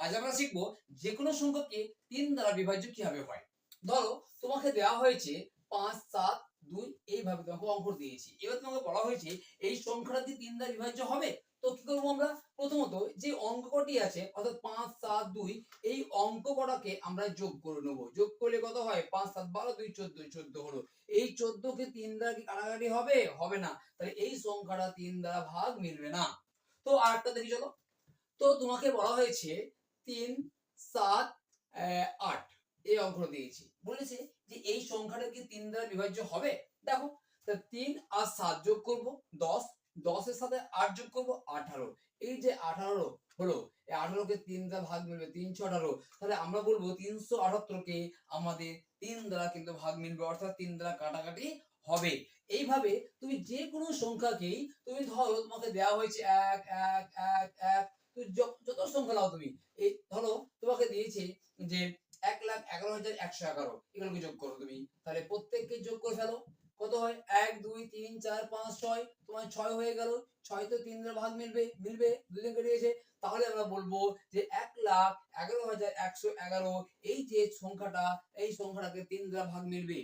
আজ আমরা শিখব যে কোনো সংখ্যাকে তিন দ্বারা বিভাজ্য কীভাবে হয়। ধরো, তোমাকে দেওয়া হয়েছে পাঁচ, সাত, দুই, এইভাবে তোমাকে অঙ্ক দিয়েছি। এবার তোমাকে বলা হয়েছে এই সংখ্যাটা কি তিন দ্বারা বিভাজ্য হবে? তো কি করব আমরা? প্রথমত যে অঙ্ক কটি আছে, অর্থাৎ পাঁচ, সাত, দুই, এই অঙ্ক কটাকে আমরা যোগ করে নেব। যোগ করলে কত হয়? পাঁচ, সাত, বারো, দুই, চোদ্দ চোদ্দ হলো। এই চোদ্দ কে তিন দ্বারা কি কাটাকাটি হবে? হবে না। তাহলে এই সংখ্যাটা তিন দ্বারা ভাগ মিলবে না। তো আরেকটা দেখি চলো। তো তোমাকে বলা হয়েছে তিন, সাত আট। এই অঙ্কটা দিয়েছি। বলেছে যে এই সংখ্যাটা কি তিন দ্বারা বিভাজ্য হবে? দেখো, তা তিন আর সাত যোগ করব দশ, দশের সাথে আট যোগ করব আঠারো। এই যে আঠারো হলো, এই আঠারোকে তিন দ্বারা ভাগ মিলবে তিনশো আঠারো। তাহলে আমরা বলব তিনশো আটাত্তরকে আমাদের তিন দ্বারা কিন্তু ভাগ মিলবে, অর্থাৎ তিন দ্বারা কাটাকাটি হবে। এইভাবে তুমি যে কোনো সংখ্যাকেই তুমি ধরো, তোমাকে দেওয়া হয়েছে এক এক এক এক সংখ্যা নাও তুমি। এই ধরো, তোমাকে দিয়েছে যে এক লাখ এগারো হাজার একশো এগারো। এগুলোকে যোগ করো তুমি। তাহলে প্রত্যেককে যোগ করে ফেলো। কত হয়? এক, দুই, তিন, চার, পাঁচ, ছয়। তোমার ছয় হয়ে গেল। ছয় তো তিন ভাগ মিলবে মিলবে, দুদিন কেটে তাহলে আমরা বলব যে এক লাখ এগারো হাজার একশো এগারো, এই যে সংখ্যাটা, এই সংখ্যাটাকে তিন দ্বারা ভাগ মিলবে।